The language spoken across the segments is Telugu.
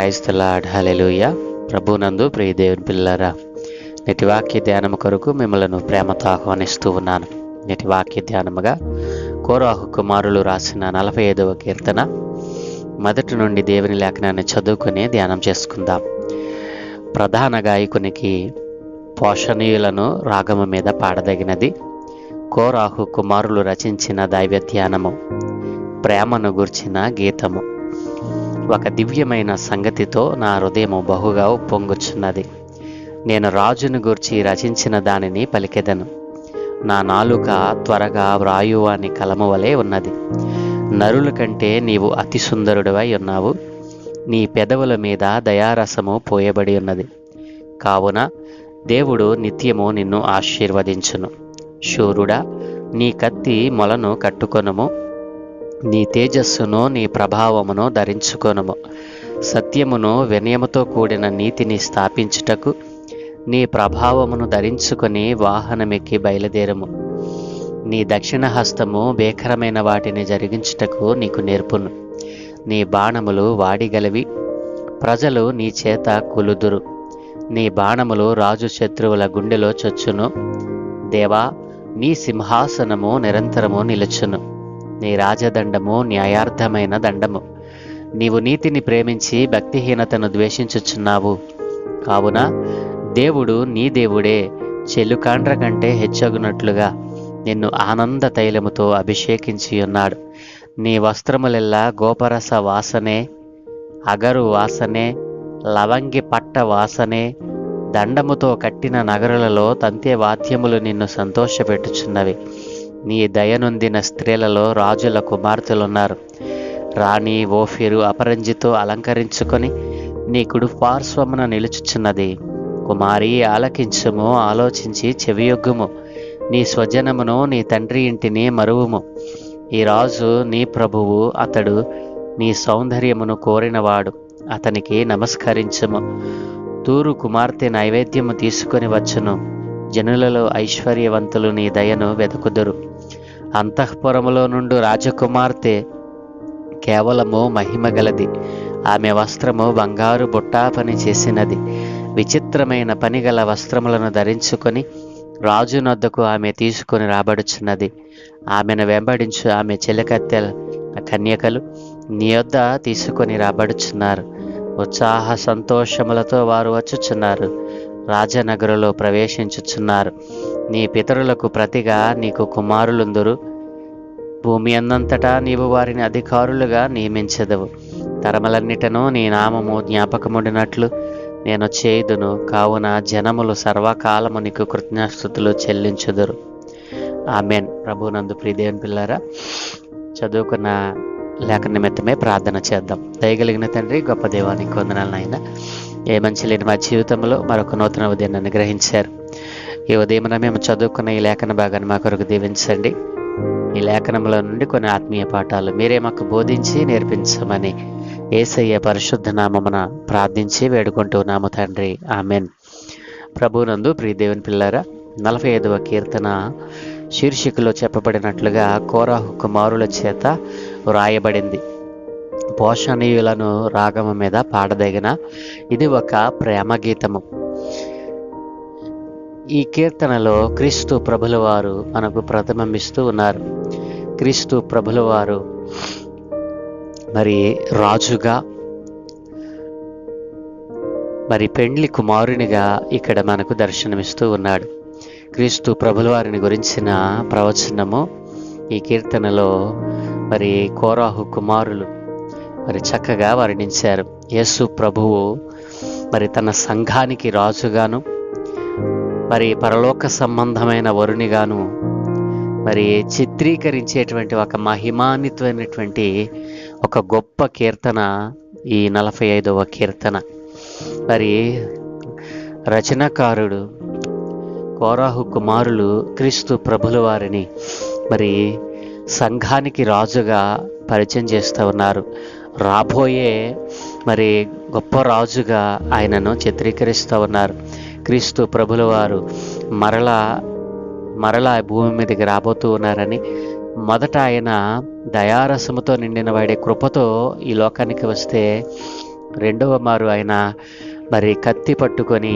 క్రైస్తలాడ్ హలెలుయ ప్రభునందు ప్రియ దేవుని పిల్లరా నేటి వాక్య ధ్యానము కొరకు మిమ్మలను ప్రేమతో ఆహ్వానిస్తూ ఉన్నాను. నేటి వాక్య ధ్యానముగా కోరాహు కుమారులు రాసిన నలభై ఐదవ కీర్తన మొదటి నుండి దేవుని లేఖనాన్ని చదువుకుని ధ్యానం చేసుకుందాం. ప్రధాన గాయకునికి పోషణీయులను రాగము మీద పాడదగినది కోరాహు కుమారులు రచించిన దైవ ధ్యానము ప్రేమను గుర్చిన గీతము. ఒక దివ్యమైన సంగతితో నా హృదయము బహుగా ఉప్పొంగుచున్నది. నేను రాజును గూర్చి రచించిన దానిని పలికెదను. నా నాలుక త్వరగా వ్రాయువాని కలము వలె ఉన్నది. నరుల కంటే నీవు అతి సుందరుడివై ఉన్నావు. నీ పెదవుల మీద దయారసము పోయబడి ఉన్నది. కావున దేవుడు నిత్యము నిన్ను ఆశీర్వదించును. శూరుడా నీ కత్తి మొలను కట్టుకొనుము. నీ తేజస్సును నీ ప్రభావమును ధరించుకొనుము. సత్యమును వినయముతో కూడిన నీతిని స్థాపించుటకు నీ ప్రభావమును ధరించుకొని వాహనమెక్కి బయలుదేరము. నీ దక్షిణ హస్తము భీకరమైన వాటిని జరిగించుటకు నీకు నేర్పును. నీ బాణములు వాడిగలవి ప్రజలు నీ చేత కులుదురు. నీ బాణములు రాజు శత్రువుల గుండెలో చొచ్చును. దేవా నీ సింహాసనము నిరంతరము నిలుచును. నీ రాజదండము న్యాయార్థమైన దండము. నీవు నీతిని ప్రేమించి భక్తిహీనతను ద్వేషించుచున్నావు. కావున దేవుడు నీ దేవుడే చెల్లుకాండ్ర కంటే హెచ్చగునట్లుగా నిన్ను ఆనంద తైలముతో అభిషేకించి ఉన్నాడు. నీ వస్త్రములెల్లా గోపరస వాసనే అగరు వాసనే లవంగి పట్ట వాసనే దండముతో కట్టిన నగరులలో తంతే వాద్యములు నిన్ను సంతోషపెట్టుచున్నవి. నీ దయనొందిన స్త్రీలలో రాజుల కుమార్తెలున్నారు. రాణి ఓఫిరు అపరంజితో అలంకరించుకొని నీ కుడి పార్శ్వమున నిలుచుచున్నది. కుమారి ఆలకించుము ఆలోచించి చెవియొగ్గుము. నీ స్వజనమును నీ తండ్రి ఇంటిని మరువుము. ఈ రాజు నీ ప్రభువు అతడు నీ సౌందర్యమును కోరినవాడు. అతనికి నమస్కరించము. తూరు కుమార్తె నైవేద్యము తీసుకొని వచ్చును. జనులలో ఐశ్వర్యవంతులు నీ దయను వెతుకుదురు. అంతఃపురములో నుండి రాజకుమార్తె కేవలము మహిమ గలది. ఆమె వస్త్రము బంగారు బుట్టా పని చేసినది. విచిత్రమైన పనిగల వస్త్రములను ధరించుకొని రాజు నొద్దకు ఆమె తీసుకొని రాబడుచున్నది. ఆమెను వెంబడించు ఆమె చెలకత్తెల కన్యకలు నీ యొద్ద తీసుకొని రాబడుచున్నారు. ఉత్సాహ సంతోషములతో వారు వచ్చుచున్నారు. రాజనగరులో ప్రవేశించుచున్నారు. నీ పితరులకు ప్రతిగా నీకు కుమారులుందురు. భూమి అన్నంతటా నీవు వారిని అధికారులుగా నియమించదవు. తరమలన్నిటను నీ నామము జ్ఞాపకముడినట్లు నేను చేయుదును. కావున జనములు సర్వకాలము నీకు కృతజ్ఞాస్థుతులు చెల్లించుదురు. ఆమెన్. ప్రభునందు ప్రియదేవన్ పిల్లారా చదువుకున్న లేఖ నిమిత్తమే ప్రార్థన చేద్దాం. దయగలిగిన తండ్రి గొప్ప దేవానికి వందనాలు నాయన. ఏ మంచి లేని మా జీవితంలో మరొక నూతన ఉదయాన్ని అనుగ్రహించారు. ఈ ఉదయం మేము చదువుకున్న ఈ లేఖన భాగాన్ని మా కొరకు దీవించండి. ఈ లేఖనంలో నుండి కొన్ని ఆత్మీయ పాఠాలు మీరే మాకు బోధించి నేర్పించమని ఏసయ్య పరిశుద్ధ నామమున ప్రార్థించి వేడుకుంటున్నాము తండ్రి. ఆమెన్. ప్రభునందు ప్రియదేవుని పిల్లారా నలభై ఐదవ కీర్తన శీర్షికలో చెప్పబడినట్లుగా కోరాహు కుమారుల చేత వ్రాయబడింది. పోషణీయులను రాగము మీద పాడదగిన ఇది ఒక ప్రేమ గీతము ఈ కీర్తనలో క్రీస్తు ప్రభుల వారు మనకు ప్రతిబింబిస్తూ ఉన్నారు. క్రీస్తు ప్రభుల వారు మరి రాజుగా మరి పెండ్లి కుమారునిగా ఇక్కడ మనకు దర్శనమిస్తూ ఉన్నాడు. క్రీస్తు ప్రభుల వారిని గురించిన ప్రవచనము ఈ కీర్తనలో మరి కోరాహు కుమారులు మరి చక్కగా వర్ణించారు. యేసు ప్రభువు మరి తన సంఘానికి రాజుగాను మరి పరలోక సంబంధమైన వరునిగాను మరి చిత్రీకరించేటువంటి ఒక మహిమాన్వితమైనటువంటి ఒక గొప్ప కీర్తన ఈ నలభై ఐదవ కీర్తన. మరి రచనకారుడు కోరాహు కుమారులు క్రీస్తు ప్రభుల వారిని మరి సంఘానికి రాజుగా పరిచయం చేస్తూ ఉన్నారు. రాబోయే మరి గొప్ప రాజుగా ఆయనను చిత్రీకరిస్తూ ఉన్నారు. క్రీస్తు ప్రభుల వారు మరలా మరలా భూమి మీదకి రాబోతూ ఉన్నారని మొదట ఆయన దయారసముతో నిండిన వాడి కృపతో ఈ లోకానికి వస్తే రెండవ మారు ఆయన మరి కత్తి పట్టుకొని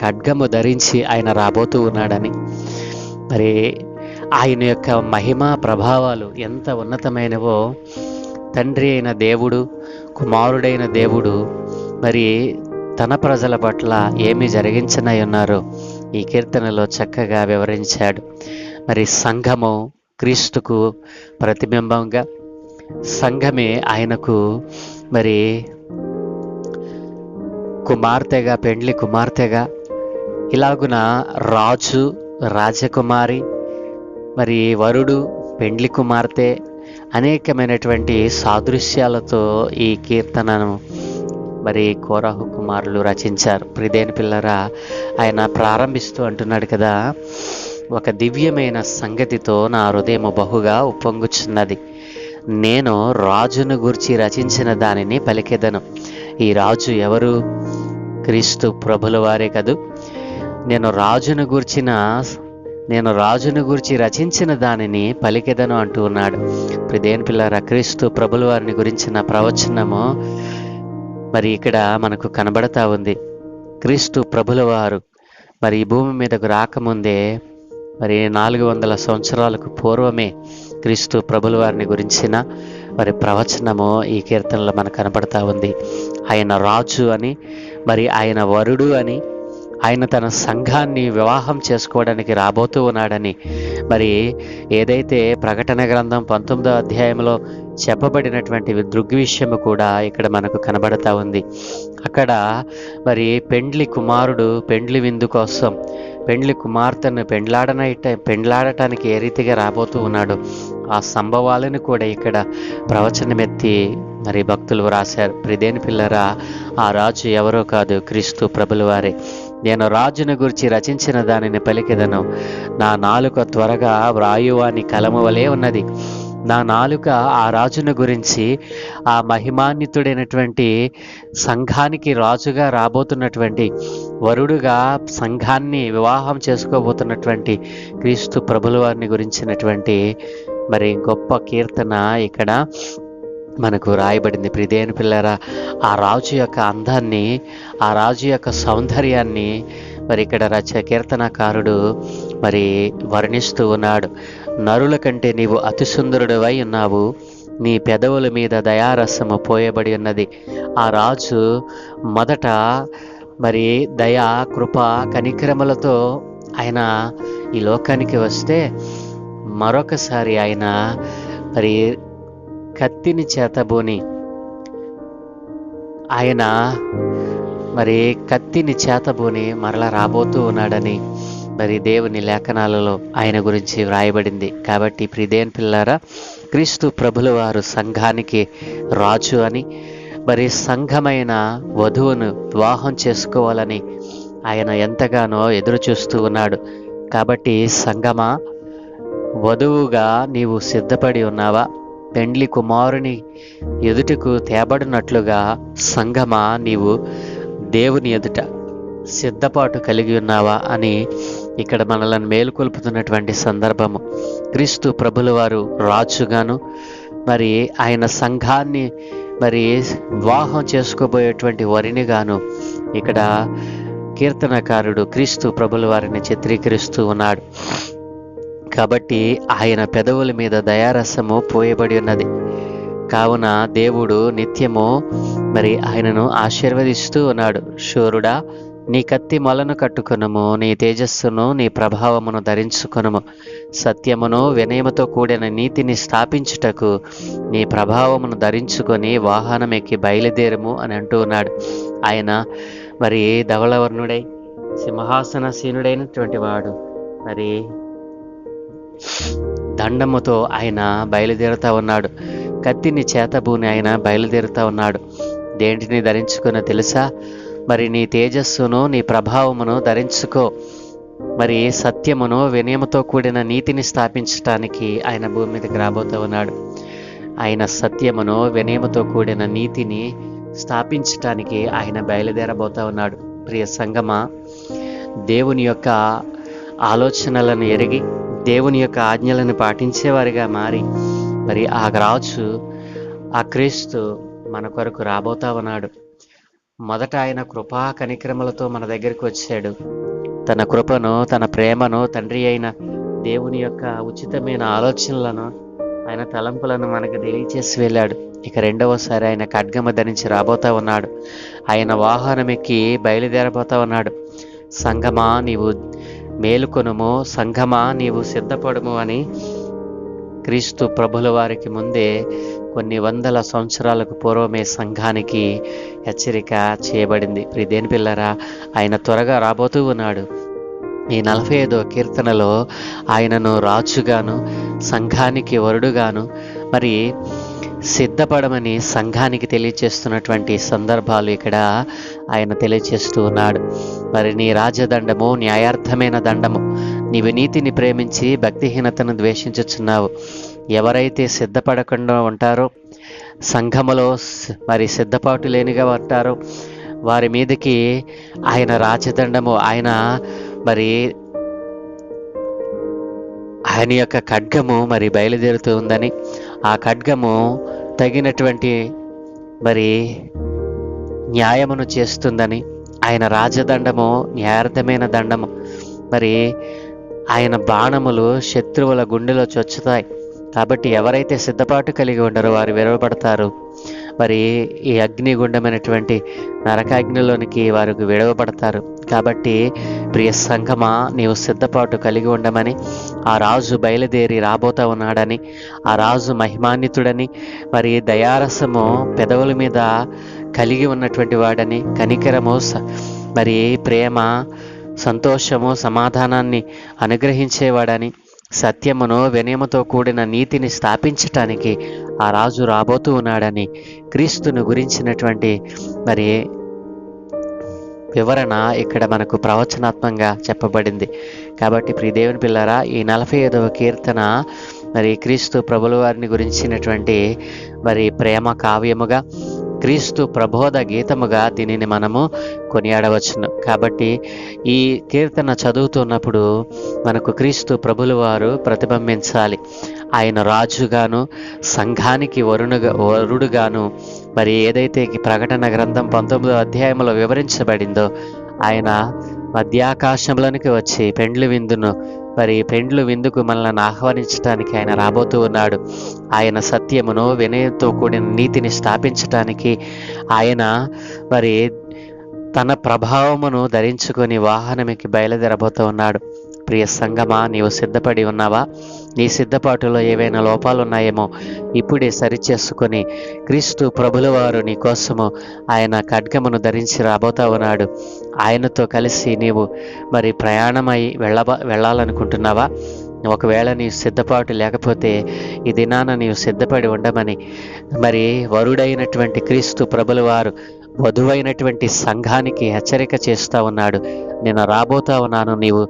ఖడ్గము ధరించి ఆయన రాబోతూ ఉన్నాడని. మరి ఆయన యొక్క మహిమ ప్రభావాలు ఎంత ఉన్నతమైనవో తండ్రి అయిన దేవుడు కుమారుడైన దేవుడు మరి తన ప్రజల పట్ల ఏమి జరిగించనై ఉన్నారో? ఈ కీర్తనలో చక్కగా వివరించాడు. మరి సంఘము క్రీస్తుకు ప్రతిబింబంగా సంఘమే ఆయనకు మరి కుమార్తెగా పెండ్లి కుమార్తెగా ఇలాగున రాజు రాజకుమారి మరి వరుడు పెండ్లి కుమార్తె అనేకమైనటువంటి సాదృశ్యాలతో ఈ కీర్తనను మరి కోరాహు కుమారులు రచించారు. ప్రిదేని పిల్లరా ఆయన ప్రారంభిస్తూ అంటున్నాడు కదా ఒక దివ్యమైన సంగతితో నా హృదయము బహుగా ఉప్పొంగుచున్నది. నేను రాజును గురించి రచించిన దానిని పలికెదను. ఈ రాజు ఎవరు? క్రీస్తు ప్రభుల వారే కదూ? నేను రాజును గూర్చిన నేను రాజును గూర్చి రచించిన దానిని పలికెదను అంటూ ఉన్నాడు. ప్రిదేని పిల్లరా క్రీస్తు ప్రభుల వారిని గురించిన ప్రవచనము మరి ఇక్కడ మనకు కనబడతా ఉంది. క్రీస్తు ప్రభుల వారు మరి ఈ భూమి మీదకు రాకముందే మరి నాలుగు వందల సంవత్సరాలకు పూర్వమే క్రీస్తు ప్రభుల వారిని గురించిన మరి ప్రవచనము ఈ కీర్తనలో మనకు కనబడతా ఉంది. ఆయన రాజు అని మరి ఆయన వరుడు అని ఆయన తన సంఘాన్ని వివాహం చేసుకోవడానికి రాబోతూ ఉన్నాడని. మరి ఏదైతే ప్రకటన గ్రంథం పంతొమ్మిదో అధ్యాయంలో చెప్పబడినటువంటి దృగ్విషయము కూడా ఇక్కడ మనకు కనబడతా ఉంది. అక్కడ మరి పెండ్లి కుమారుడు పెండ్లి విందు కోసం పెండ్లి కుమార్తెను పెండ్లాడనైట పెండ్లాడటానికి ఏ రీతిగా రాబోతూ ఉన్నాడు ఆ సంభవాలను కూడా ఇక్కడ ప్రవచనమెత్తి మరి భక్తులు వ్రాశారు. ప్రిదేని పిల్లరా ఆ రాజు ఎవరో కాదు క్రీస్తు ప్రభులవారే నేను రాజును గురించి రచించిన దానిని పలికెదను. నా నాలుక త్వరగా వ్రాయువాని కలము వలె ఉన్నది. నా నాలుక ఆ రాజును గురించి ఆ మహిమాన్వితుడైనటువంటి సంఘానికి రాజుగా రాబోతున్నటువంటి వరుడుగా సంఘాన్ని వివాహం చేసుకోబోతున్నటువంటి క్రీస్తు ప్రభుల వారిని గురించినటువంటి మరి గొప్ప కీర్తన ఇక్కడ. మనకు రాయబడింది. ప్రిదేని పిల్లరా ఆ రాజు యొక్క అందాన్ని ఆ రాజు యొక్క సౌందర్యాన్ని మరి ఇక్కడ రచ కీర్తనకారుడు మరి వర్ణిస్తూ ఉన్నాడు. నరుల కంటే నీవు అతిసుందరుడివై ఉన్నావు. నీ పెదవుల మీద దయారసము పోయబడి ఉన్నది. ఆ రాజు మొదట మరి దయా కృప కనిక్రమలతో ఆయన ఈ లోకానికి వస్తే మరొకసారి ఆయన మరి కత్తిని చేతబోని. ఆయన మరి కత్తిని చేతబోని మరలా రాబోతూ ఉన్నాడని మరి దేవుని లేఖనాలలో ఆయన గురించి వ్రాయబడింది. కాబట్టి ప్రిదేన్ పిల్లారా క్రీస్తు ప్రభుల వారు సంఘానికి రాజు అని మరి సంఘమైన వధువును వివాహం చేసుకోవాలని ఆయన ఎంతగానో ఎదురు చూస్తూ ఉన్నాడు. కాబట్టి సంగమా వధువుగా నీవు సిద్ధపడి ఉన్నావా? పెండ్లి కుమారుని ఎదుటకు తేబడినట్లుగా సంగమా నీవు దేవుని ఎదుట సిద్ధపాటు కలిగి ఉన్నావా అని ఇక్కడ మనలను మేలుకొల్పుతున్నటువంటి సందర్భము. క్రీస్తు ప్రభుల వారు రాజుగాను మరి ఆయన సంఘాన్ని మరి వివాహం చేసుకోబోయేటువంటి వరిని గాను ఇక్కడ కీర్తనకారుడు క్రీస్తు ప్రభుల వారిని చిత్రీకరిస్తూ ఉన్నాడు. కాబట్టి ఆయన పెదవుల మీద దయారసము పోయబడి ఉన్నది. కావున దేవుడు నిత్యము మరి ఆయనను ఆశీర్వదిస్తూ ఉన్నాడు. శూరుడా నీ కత్తి మొలను కట్టుకునము నీ తేజస్సును నీ ప్రభావమును ధరించుకునము. సత్యమును వినయముతో కూడిన నీతిని స్థాపించుటకు నీ ప్రభావమును ధరించుకొని వాహనం ఎక్కి బయలుదేరము అని అంటూ ఉన్నాడు. ఆయన మరి ధవళవర్ణుడై సింహాసనసీనుడైనటువంటి వాడు. మరి దండముతో ఆయన బయలుదేరుతా ఉన్నాడు. కత్తిని చేతబూని ఆయన బయలుదేరుతా ఉన్నాడు. దేంటిని ధరించుకున్న తెలుసా? మరి నీ తేజస్సును నీ ప్రభావమును ధరించుకో. మరి సత్యమును వినయముతో కూడిన నీతిని స్థాపించటానికి ఆయన భూమి మీదకి రాబోతూ ఉన్నాడు. ఆయన సత్యమును వినయముతో కూడిన నీతిని స్థాపించటానికి ఆయన బయలుదేరబోతా ఉన్నాడు. ప్రియ సంగమ దేవుని యొక్క ఆలోచనలను ఎరిగి దేవుని యొక్క ఆజ్ఞలను పాటించేవారిగా మారి మరి ఆ రాజు ఆ క్రీస్తు మన కొరకు రాబోతా ఉన్నాడు. మొదట ఆయన కృపా కనిక్రమలతో మన దగ్గరికి వచ్చాడు. తన కృపను తన ప్రేమను తండ్రి అయిన దేవుని యొక్క ఉచితమైన ఆలోచనలను ఆయన తలంపులను మనకు తెలియచేసి వెళ్ళాడు. ఇక రెండవసారి ఆయన ఖడ్గమ ధరించి రాబోతా ఉన్నాడు. ఆయన వాహనం ఎక్కి బయలుదేరబోతా ఉన్నాడు. సంగమా నీవు మేలుకొనుము సంఘమా నీవు సిద్ధపడము అని క్రీస్తు ప్రభుల వారికి ముందే కొన్ని వందల సంవత్సరాలకు పూర్వమే సంఘానికి హెచ్చరిక చేయబడింది. ప్రియ దేని పిల్లరా ఆయన త్వరగా రాబోతూ ఉన్నాడు. ఈ నలభై ఐదో కీర్తనలో ఆయనను రాజుగాను సంఘానికి వరుడుగాను మరి సిద్ధపడమని సంఘానికి తెలియచేస్తున్నటువంటి సందర్భాలు ఇక్కడ ఆయన తెలియచేస్తూ ఉన్నాడు. మరి నీ రాజదండము న్యాయార్థమైన దండము నీవు నీతిని ప్రేమించి భక్తిహీనతను ద్వేషించుచున్నావు. ఎవరైతే సిద్ధపడకుండా ఉంటారో సంఘములో మరి సిద్ధపాటు లేనిగా ఉంటారో వారి మీదకి ఆయన రాజదండము ఆయన మరి ఆయన యొక్క ఖడ్గము మరి బయలుదేరుతూ ఉందని ఆ ఖడ్గము తగినటువంటి మరి న్యాయమును చేస్తుందని ఆయన రాజదండము న్యాయార్థమైన దండము. మరి ఆయన బాణములు శత్రువుల గుండెలో చొచ్చుతాయి. కాబట్టి ఎవరైతే సిద్ధపాటు కలిగి ఉండరో వారు విడవబడతారు. మరి ఈ అగ్నిగుండమైనటువంటి నరకాగ్నిలోనికి వారికి విడవబడతారు. కాబట్టి ప్రియ సంఘమా నీవు సిద్ధపాటు కలిగి ఉండమని ఆ రాజు బయలుదేరి రాబోతా ఉన్నాడని ఆ రాజు మహిమాన్వితుడని మరి దయారసము పెదవుల మీద కలిగి ఉన్నటువంటి వాడని కనికరము స- మరి ప్రేమ సంతోషము సమాధానాన్ని అనుగ్రహించేవాడని సత్యమును వినయముతో కూడిన నీతిని స్థాపించటానికి ఆ రాజు రాబోతూ ఉన్నాడని క్రీస్తును గురించినటువంటి మరి వివరణ ఇక్కడ మనకు ప్రవచనాత్మకంగా చెప్పబడింది. కాబట్టి ప్రియదేవుని పిల్లరా ఈ నలభై ఐదవ కీర్తన మరి క్రీస్తు ప్రభుల వారిని గురించినటువంటి మరి ప్రేమ కావ్యముగా క్రీస్తు ప్రబోధ గీతముగా దీనిని మనము కొనియాడవచ్చును. కాబట్టి ఈ కీర్తన చదువుతున్నప్పుడు మనకు క్రీస్తు ప్రభుల వారు ప్రతిబింబించాలి. ఆయన రాజుగాను సంఘానికి వరుణుగా వరుడుగాను మరి ఏదైతే ఈ ప్రకటన గ్రంథం పంతొమ్మిదో అధ్యాయంలో వివరించబడిందో ఆయన మధ్యాకాశంలోనికి వచ్చి పెండ్లి విందును. మరి పెండ్లు విందుకు మనల్ని ఆహ్వానించడానికి ఆయన రాబోతూ ఉన్నాడు. ఆయన సత్యమును వినయంతో కూడిన నీతిని స్థాపించటానికి ఆయన మరి తన ప్రభావమును ధరించుకొని వాహనమికి బయలుదేరబోతూ ఉన్నాడు. ప్రియ సంగమా నీవు సిద్ధపడి ఉన్నావా? నీ సిద్ధపాటులో ఏవైనా లోపాలు ఉన్నాయేమో ఇప్పుడే సరిచేసుకొని క్రీస్తు ప్రభుల వారు నీ కోసము ఆయన ఖడ్గమును ధరించి రాబోతా ఉన్నాడు ఆయనతో కలిసి నీవు మరి ప్రయాణమై వెళ్ళబ వెళ్ళాలనుకుంటున్నావా? ఒకవేళ నీ సిద్ధపాటు లేకపోతే ఈ దినాన నీవు సిద్ధపడి ఉండమని మరి వరుడైనటువంటి క్రీస్తు ప్రభుల వారు వధువైనటువంటి సంఘానికి హెచ్చరిక చేస్తూ ఉన్నాడు నేను రాబోతా ఉన్నాను నీవు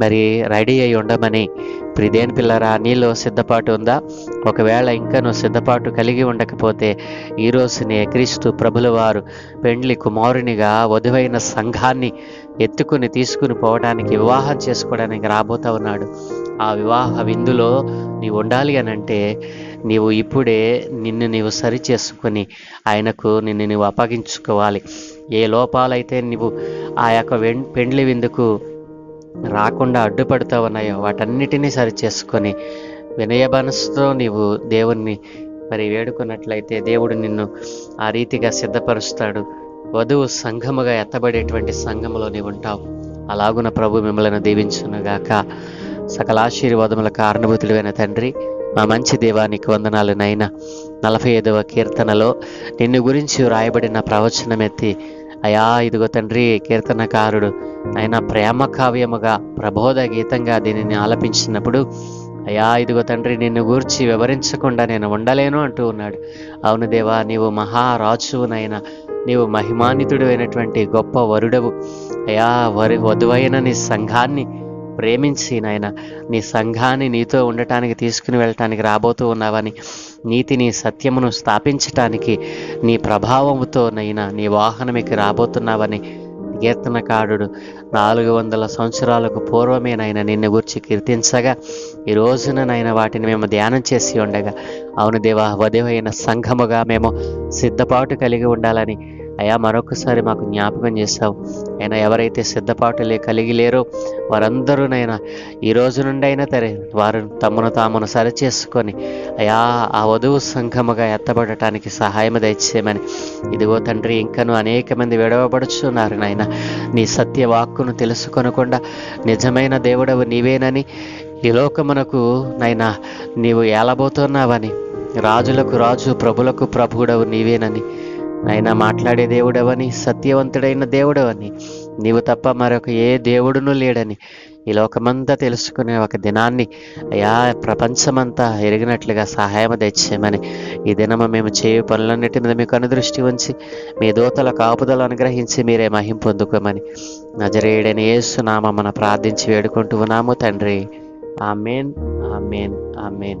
మరి రెడీ అయి ఉండమని. ప్రిదేన్ పిల్లరా నీలో సిద్ధపాటు ఉందా? ఒకవేళ ఇంకా నువ్వు సిద్ధపాటు కలిగి ఉండకపోతే ఈ రోజునే క్రీస్తు ప్రభుల వారు పెండ్లి కుమారునిగా వధువైన సంఘాన్ని ఎత్తుకుని తీసుకుని పోవడానికి వివాహం చేసుకోవడానికి రాబోతా ఉన్నాడు. ఆ వివాహ విందులో నీవు ఉండాలి అని అంటే నీవు ఇప్పుడే నిన్ను నీవు సరి చేసుకొని ఆయనకు నిన్ను నీవు అప్పగించుకోవాలి. ఏ లోపాలైతే నీవు ఆ యొక్క వెం పెండ్లి విందుకు రాకుండా అడ్డుపడుతూ ఉన్నాయో వాటన్నిటినీ సరి చేసుకొని వినయబనసుతో నీవు దేవుణ్ణి మరి వేడుకున్నట్లయితే దేవుడు నిన్ను ఆ రీతిగా సిద్ధపరుస్తాడు. వధువు సంఘముగా ఎత్తబడేటువంటి సంఘములో నీవు ఉంటావు. అలాగున ప్రభు మిమ్మల్ని దీవించునుగాక. సకల ఆశీర్వాదముల కారణభూతుడైన తండ్రి మా మంచి దేవానికి వందనాలు నైనా. నలభై ఐదవ కీర్తనలో నిన్ను గురించి వ్రాయబడిన ప్రవచనం ఎత్తి అయా ఇదిగో తండ్రి కీర్తనకారుడు ఆయన ప్రేమ కావ్యముగా ప్రబోధ గీతంగా దీనిని ఆలపించినప్పుడు అయా ఇదిగో తండ్రి నిన్ను గూర్చి వివరించకుండా నేను ఉండలేను అంటూ ఉన్నాడు. అవును దేవా నీవు మహారాజువునైనా నీవు మహిమాన్వితుడు అయినటువంటి గొప్ప వరుడవు. అయా వరు వధువైన నీ సంఘాన్ని ప్రేమించి నాయన నీ సంఘాన్ని నీతో ఉండటానికి తీసుకుని వెళ్ళటానికి రాబోతూ ఉన్నావని నీతిని సత్యమును స్థాపించటానికి నీ ప్రభావముతో నైనా నీ వాహనమికి రాబోతున్నావని కీర్తనకారుడు నాలుగు వందల సంవత్సరాలకు పూర్వమే నాయన నిన్ను గురించి కీర్తించగా ఈ రోజున నాయన వాటిని మేము ధ్యానం చేసి ఉండగా అవును దేవా వధువైన సంఘముగా మేము సిద్ధపాటు కలిగి ఉండాలని అయా మరొకసారి మాకు జ్ఞాపకం చేస్తావు. అయినా ఎవరైతే సిద్ధపాటులే కలిగి లేరో వారందరూనైనా ఈ రోజు నుండి అయినా సరే వారు తమను తామును సరిచేసుకొని అయా ఆ వధువు సంఘముగా ఎత్తబడటానికి సహాయం దయచేయమని. ఇదిగో తండ్రి ఇంకను అనేక మంది విడవబడుచున్నారు నాయన. నీ సత్య వాక్కును తెలుసుకొనకుండా నిజమైన దేవుడవు నీవేనని ఈ లోకమునకు నైనా నీవు ఏలబోతున్నావని రాజులకు రాజు ప్రభులకు ప్రభుడవు నీవేనని నైనా మాట్లాడే దేవుడవని సత్యవంతుడైన దేవుడవని నీవు తప్ప మరొక ఏ దేవుడును లేడని ఈ లోకమంతా తెలుసుకునే ఒక దినాన్ని అయా ప్రపంచమంతా ఎరిగినట్లుగా సహాయం తెచ్చేయమని ఈ దినము మేము చేయు పనులన్నిటి మీద మీకు అనుదృష్టి ఉంచి మీ దూతల కాపుదలు అనుగ్రహించి మీరే మహిం పొందుకోమని నజరేయుడని యేసునామమున ప్రార్థించి వేడుకుంటూ ఉన్నాము తండ్రి. Amen amen amen.